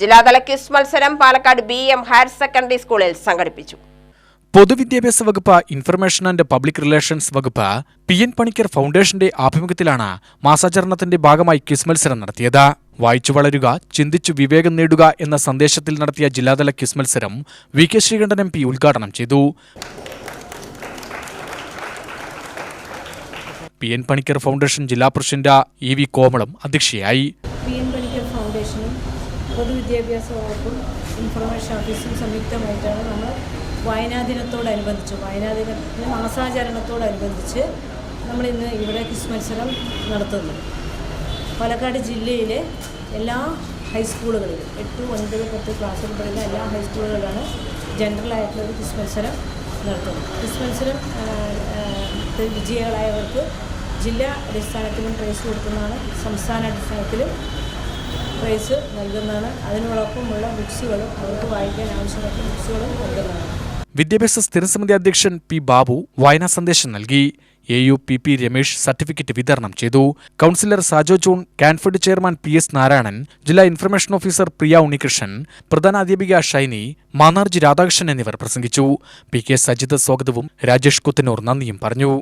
ജില്ലാതല ക്വിസ് മത്സരം Palakkad B M higher secondary സ്കൂളിൽ സംഘടിപ്പിച്ചു. പൊതുവിദ്യാഭ്യാസ വകുപ്പ് ഇൻഫർമേഷൻ ആൻഡ് പബ്ലിക് റിലേഷൻസ് വകുപ്പ് പി എൻ പണിക്കർ ഫൗണ്ടേഷന്റെ ആഭിമുഖ്യത്തിലാണ് മാസാചരണത്തിന്റെ ഭാഗമായി ക്വിസ് മത്സരം നടത്തിയത്. വായിച്ചു വളരുക ചിന്തിച്ചു വിവേകം നേടുക എന്ന സന്ദേശത്തിൽ നടത്തിയ ജില്ലാതല ക്വിസ് മത്സരം V K Sreekandan M P ഉദ്ഘാടനം ചെയ്തു. പി എൻ പണിക്കർ ഫൗണ്ടേഷൻ ജില്ലാ പ്രസിഡന്റ് ഇ വി കോമളം അധ്യക്ഷയായി. പി എൻ പണിക്കർ ഫൗണ്ടേഷനും പൊതുവിദ്യാഭ്യാസ വകുപ്പും ഇൻഫർമേഷൻ ഓഫീസും സംയുക്തമായിട്ടാണ് നമ്മൾ വായനാ ദിനത്തോടനുബന്ധിച്ച് വായനാ ദിനത്തിന് മാസാചരണത്തോടനുബന്ധിച്ച് നമ്മൾ ഇന്ന് ഇവിടെ ക്വിസ് മത്സരം നടത്തുന്നു. പാലക്കാട് ജില്ലയിലെ എല്ലാ ഹൈസ്കൂളുകളിലും എട്ട് ഒൻപത് പത്ത് ക്ലാസ് ഉൾപ്പെടുന്ന എല്ലാ ഹൈസ്കൂളുകളിലാണ് ജനറൽ ആയിട്ടുള്ള ഒരു ക്വിസ് മത്സരം നടത്തുന്നത്. ക്വിസ് മത്സരം വിജയികളായവർക്ക് ജില്ലാ അടിസ്ഥാനത്തിലും പ്രൈസ് കൊടുക്കുന്നതാണ് സംസ്ഥാന അടിസ്ഥാനത്തിലും പ്രൈസ് നൽകുന്നതാണ്. അതിനോടൊപ്പമുള്ള ബുക്സുകളും അവർക്ക് വായിക്കാൻ ആവശ്യമായ ബുക്സുകളും നൽകുന്നതാണ്. വിദ്യാഭ്യാസ സ്ഥിരസമിതി അധ്യക്ഷൻ പി ബാബു വായനാ സന്ദേശം നൽകി. A U P P Ramesh certificate വിതരണം ചെയ്തു. Councillor Sajo John Canfed chairman P S Narayanan ജില്ലാ ഇൻഫർമേഷൻ ഓഫീസർ പ്രിയ ഉണ്ണികൃഷ്ണൻ പ്രധാന അധ്യാപിക ഷൈനി മാന്നാർജി രാധാകൃഷ്ണൻ എന്നിവർ പ്രസംഗിച്ചു. പി കെ സജിത് സ്വാഗതവും രാജേഷ് കുത്തനൂർ നന്ദിയും പറഞ്ഞു.